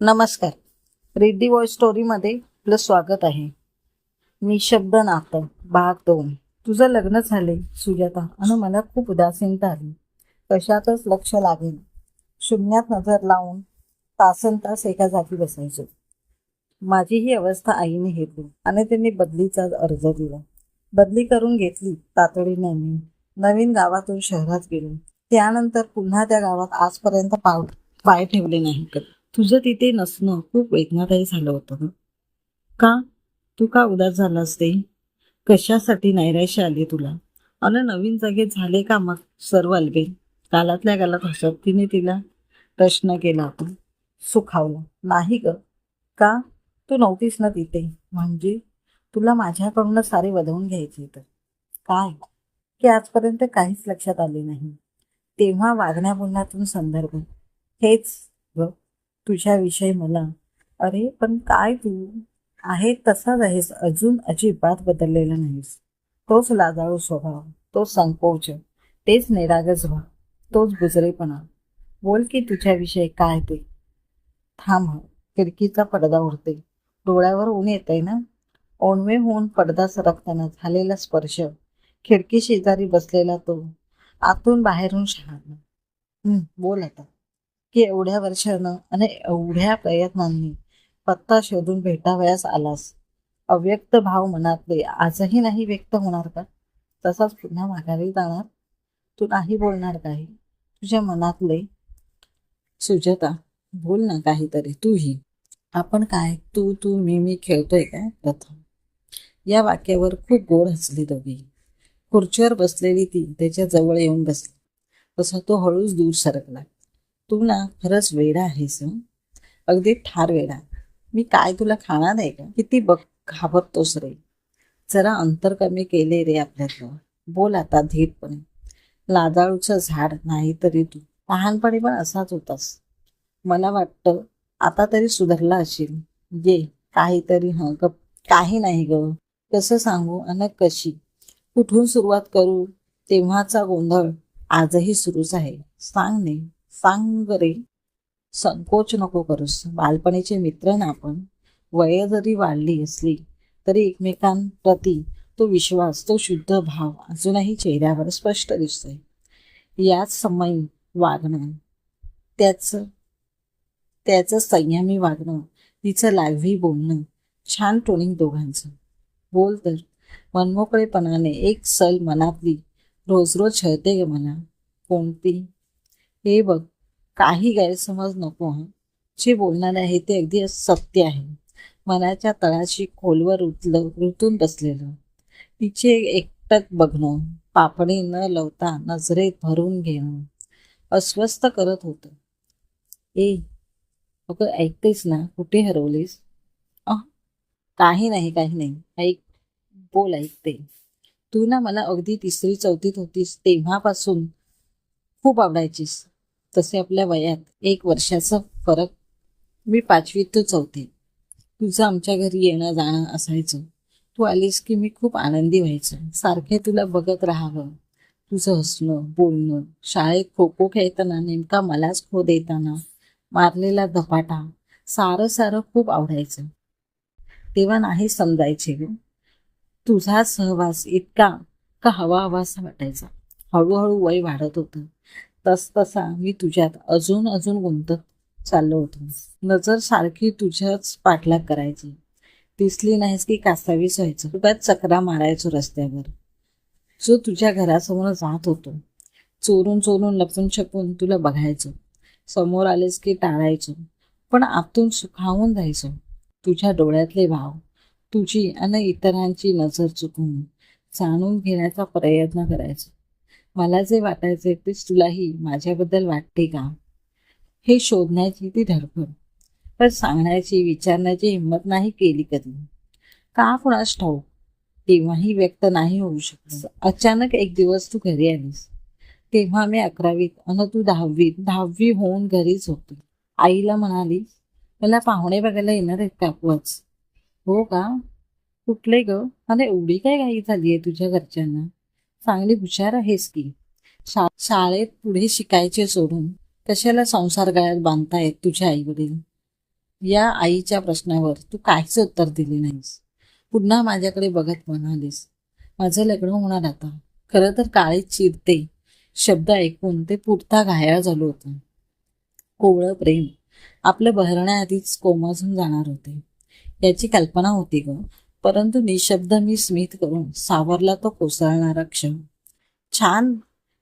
नमस्कार. रिद्धी वॉइस स्टोरीमध्ये आपलं स्वागत आहे. मी शब्द नातं भाग दोन तुझं लग्न झाले सुजाता आणि मला खूप उदासीनता आली. कशातच लक्ष लागेल शून्यात नजर लावून तासन तास एका जागी बसायचो. माझी ही अवस्था आईने हेतली आणि त्यांनी बदलीचा अर्ज दिला. बदली करून घेतली तातडीने मी नवीन गावातून शहरात गेलो. त्यानंतर पुन्हा त्या गावात आजपर्यंत पाव पाय ठेवले नाही कधी तुझं तिथे नसणं खूप वेदनादायी झालं होतं ग का? तू का उदास झालास ते? कशासाठी नैराश्य आली तुला? अन नवीन जागे झाले का मग सर्व अलबेल कालातल्या गालात हसत तिने तिला प्रश्न केला होता. सुखावला. नाही ग. का? तू नव्हतीस ना तिथे. म्हणजे? तुला माझ्याकडूनच सारे वधवून घ्यायचे तर. काय? की आजपर्यंत काहीच लक्षात आले नाही. तेव्हा वागण्या बोलण्यातून संदर्भ. हेच तुझ्याविषयी मला. अरे पण काय तू? आहे तसाच आहेस अजून अजिबात बदललेला नाहीस. तोच लाजाळू स्वभाव तो संकोच तेच निरागस भाव तोच बुजरेपणा. बोल की तुझ्याविषयी काय ते? थांब खिडकीचा पडदा उरते डोळ्यावर ऊन येतंय ना? ओणवे होऊन पडदा सरकताना झालेला स्पर्श. खिडकी शेजारी बसलेला तो. आतून बाहेरून शहाणा बोल आता. की एवढ्या वर्षानं आणि एवढ्या प्रयत्नांनी पत्ता शोधून भेटावयास आलास. अव्यक्त भाव मनातले आजही नाही व्यक्त होणार का? तसाच पुन्हा माघारी जाणार? तू नाही बोलणार काही? तुझ्या मनातले सुजाता बोल ना काहीतरी तूही. आपण काय? तू तू मी मी खेळतोय काय? प्रथम. या वाक्यावर खूप गोड हसली दोघी. खुर्चीवर बसलेली ती त्याच्याजवळ येऊन बसली. तसा तो हळूच दूर सरकला. तू ना खरंच वेडा आहेस अगदी ठार वेडा. मी काय तुला खाणार आहे का किती बघ घाबरतोस रे. जरा अंतर कमी केले रे आपल्यातलं. बोल आता धीरपणे. लाजाळूचं झाड नाही तरी तू. लहानपणी पण असाच होतास. मला वाटतं आता तरी सुधारला असेल. ये काहीतरी हं ग काही नाही ग. कसं सांगू अन कशी? कुठून सुरुवात करू? तेव्हाचा गोंधळ आजही सुरूच आहे. सांग नाही सांग रे संकोच नको करूस. बालपणीचे मित्र ना आपण. वय जरी वाढली असली तरी एकमेकांप्रती तो विश्वास तो शुद्ध भाव अजूनही चेहऱ्यावर स्पष्ट दिसतोय. याच समयी वागणं त्याचं त्याचं संयमी वागणं तिचं लाघवी बोलणं छान टोनिंग दोघांचं. बोल तर. मनमोकळेपणाने एक सल मनातली रोज रोज छळते ग मला. कोणती? हे बघ काही गैरसमज नको हं. जे बोलणार आहे ते अगदी सत्य आहे. मनाच्या तळाशी खोलवर उतलं रुतून बसलेलं. तिचे एकटक बघणं पापणी न लवता नजरेत भरून घेणं अस्वस्थ करत होतं. ए अगं ऐकतेस ना कुठे हरवलीस? अह, काही नाही काही नाही. ऐक बोल ऐकते. तू ना मला अगदी तिसरी चौथीत होतीस तेव्हापासून खूप आवडायचीस. तसे आपल्या वयात एक वर्षाचा फरक मी पाचवीत तू चौथी तुझं आमच्या घरी येणं जाणं असायचं. तू आलीस की मी खूप आनंदी व्हायचं. सारखे तुला बघत राहावं. तुझं हसणं बोलणं शाळेत खो खो खेळताना नेमका मलाच खो देताना मारलेला धपाटा सारं सारं खूप आवडायचं. तेव्हा नाही समजायचे ग. तुझा सहवास इतका का हवा हवासा वाटायचा. हळूहळू वय वाढत होतं. तस तसा मी तुझ्यात अजून अजून गुंतत चाललो होतो. नजर सारखी तुझ्याच पाठलाग करायची. दिसली नाहीस की कासावीस व्हायचं. तुला चकरा मारायचो रस्त्यावर. जो तुझ्या घरासमोर जात होतो. चोरून चोरून लपून छपून तुला बघायचो. समोर आलेस की टाळायचो. पण आतून सुखावून जायचो. तुझ्या डोळ्यातले भाव. तुझी आणि इतरांची नजर चुकवून जाणून घेण्याचा प्रयत्न करायचो. मला जे वाटायचे तेच तुलाही माझ्याबद्दल वाटते का? हे शोधण्याची ती धडपड. पण सांगण्याची विचारण्याची हिंमत नाही केली कधी. का कुणास ठाऊक? तेव्हाही व्यक्त नाही होऊ शकत. अचानक एक दिवस तू घरी आलीस. तेव्हा मी अकरावीत अन तू दहावीत दहावी होऊन घरीच होती. आईला म्हणाली मला पाहुणे बघायला येणार आहेत काकूच हो का? कुठले ग? मला एवढी काय घाई झाली आहे तुझ्या घरच्यांना? चांगली हुशार आहेस की? शा शाळेत पुढे शिकायचे सोडून कशाला संसार गळ्यात बांधतायत तुझे आई वडील या आईच्या प्रश्नावर तू काहीच उत्तर दिले नाहीस. पुन्हा माझ्याकडे बघत म्हणालीस माझं लग्न होणार आता. खरं तर काळे चिरते. शब्द ऐकून ते पुरता घायाळ झालो होतं. कोवळं प्रेम आपलं बहरण्याआधीच कोमाजून जाणार होते. याची कल्पना होती ग. परंतु निशब्द मी स्मित करून सावरला तो कोसळणारा क्षण. छान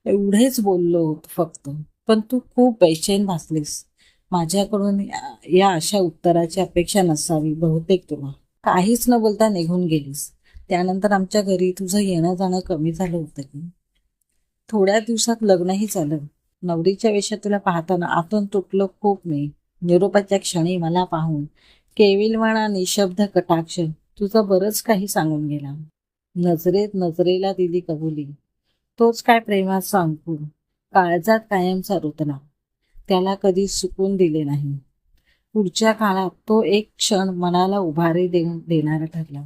एवढेच बोललो फक्त पण तू खूप बेचैन भासलीस. माझ्याकडून या- या अशा उत्तराची अपेक्षा नसावी बहुतेक तुला. काहीच न बोलता निघून गेलीस. त्यानंतर आमच्या घरी तुझं येणं जाणं कमी झालं होतं की. थोड्या दिवसात लग्नही झालं. नवरीच्या वेशात तुला पाहताना आतून तुटलो खूप मी. निरोपाच्या क्षणी मला पाहून केविलवाणा निशब्द कटाक्ष तुझं बरंच काही सांगून गेला. नजरेत नजरेला दिली कबुली. तोच काय प्रेमात अंकुर काळजात कायमचा रुतला त्याला कधी सुकून दिले नाही. पुढच्या काळात तो एक क्षण मनाला उभारी देऊन देणारा ठरला.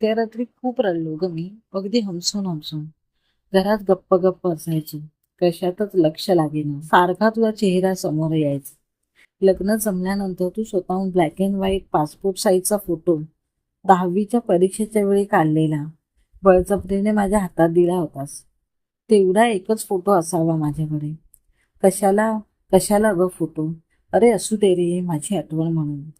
त्या रात्री खूप रडलो ग मी. अगदी हमसून हमसून. घरात गप्प गप्प असायचो. कशातच लक्ष लागेना. सारखा तुझा चेहरा समोर यायचा. लग्न जमल्यानंतर तू स्वतःहून ब्लॅक अँड व्हाईट पासपोर्ट साईजचा फोटो दहावीच्या परीक्षेच्या वेळी काढलेला. बळजबरीने माझ्या हातात दिला होतास. तेवढा एकच फोटो असावा माझ्याकडे. कशाला? कशाला ग फोटो? अरे असू दे रे माझी आठवण म्हणून.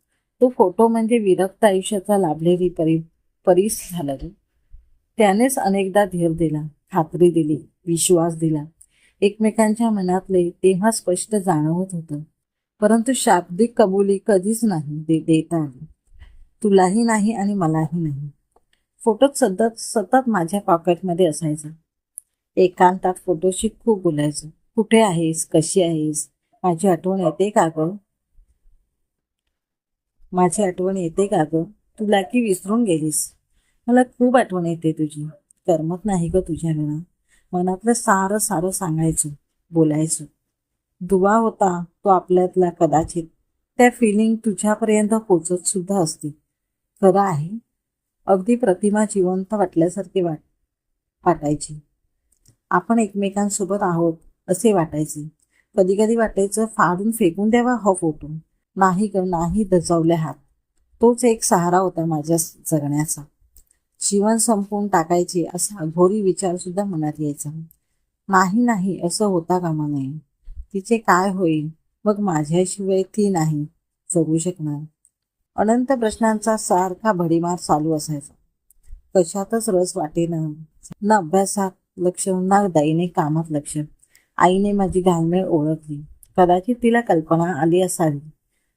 तो फोटो म्हणजे विरक्त आयुष्याचा लाभलेली परी परीस झाला रे त्यानेच अनेकदा धीर दिला खात्री दिली विश्वास दिला. एकमेकांच्या मनातले तेव्हा स्पष्ट जाणवत होतं. परंतु शाब्दिक कबुली कधीच नाही दे देता आली. तुलाही नाही आणि मलाही नाही. फोटोत सतत सतत माझ्या पॉकेटमध्ये असायचा. एकांतात फोटोशी खूप बोलायचं. कुठे आहेस? कशी आहेस? माझी आठवण येते का ग? माझी आठवण येते का ग? तुला की विसरून गेलीस. मला खूप आठवण येते तुझी. करमत नाही ग तुझ्या वेळा मनातलं सारं सारं सांगायचं. बोलायचं. दुवा होता तो आपल्यातला कदाचित. त्या फिलिंग तुझ्यापर्यंत पोचत सुद्धा असते. खरं आहे. अगदी प्रतिमा जिवंत वाटल्यासारखी वाट वाटायची. आपण एकमेकांसोबत आहोत असे वाटायचे. कधी कधी वाटायचं फाडून फेकून द्यावा हा फोटो. नाही ग नाही दजावले हात. तोच एक सहारा होता माझ्या जगण्याचा. जीवन संपवून टाकायचे असा अघोरी विचार सुद्धा मनात यायचा. नाही नाही असं होता कामा नये. तिचे काय होईल? मग माझ्याशिवाय ती नाही जगू शकणार. अनंत प्रश्नांचा सारखा भडीमार चालू असायचा. कशातच रस वाटेना ना अभ्यासात लक्ष ना दाईने कामात लक्ष. आईने माझी घालमेळ ओळखली. कदाचित तिला कल्पना आली असावी.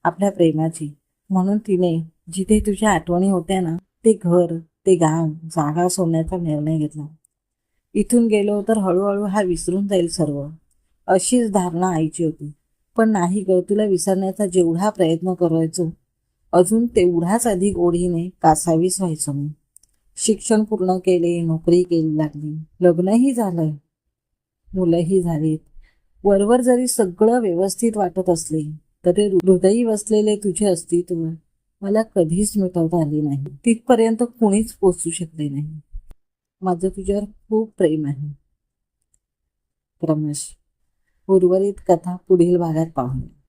आपल्या प्रेमाची. म्हणून तिने जिथे तुझ्या आठवणी होत्या ना ते घर ते गाव जागा सोडण्याचा निर्णय घेतला. इथून गेलो तर हळूहळू हा विसरून जाईल सर्व. अशीच धारणा आईची होती. पण नाही ग तुला विसरण्याचा जेवढा प्रयत्न करायचो अजून तेवढाच अधिक ओढीने कासावीस व्हायचो मी. शिक्षण पूर्ण केले नोकरी केली लागली. लग्नही झालं. मुलंही झालीत. वरवर जरी सगळं व्यवस्थित वाटत असले तरी हृदयी वसलेले तुझे अस्तित्व मला कधीच मिटवता आले नाही. तिथपर्यंत कुणीच पोचू शकले नाही. माझं तुझ्यावर खूप प्रेम आहे. रमेश उर्वरित कथा पुढील भागात पाहूया.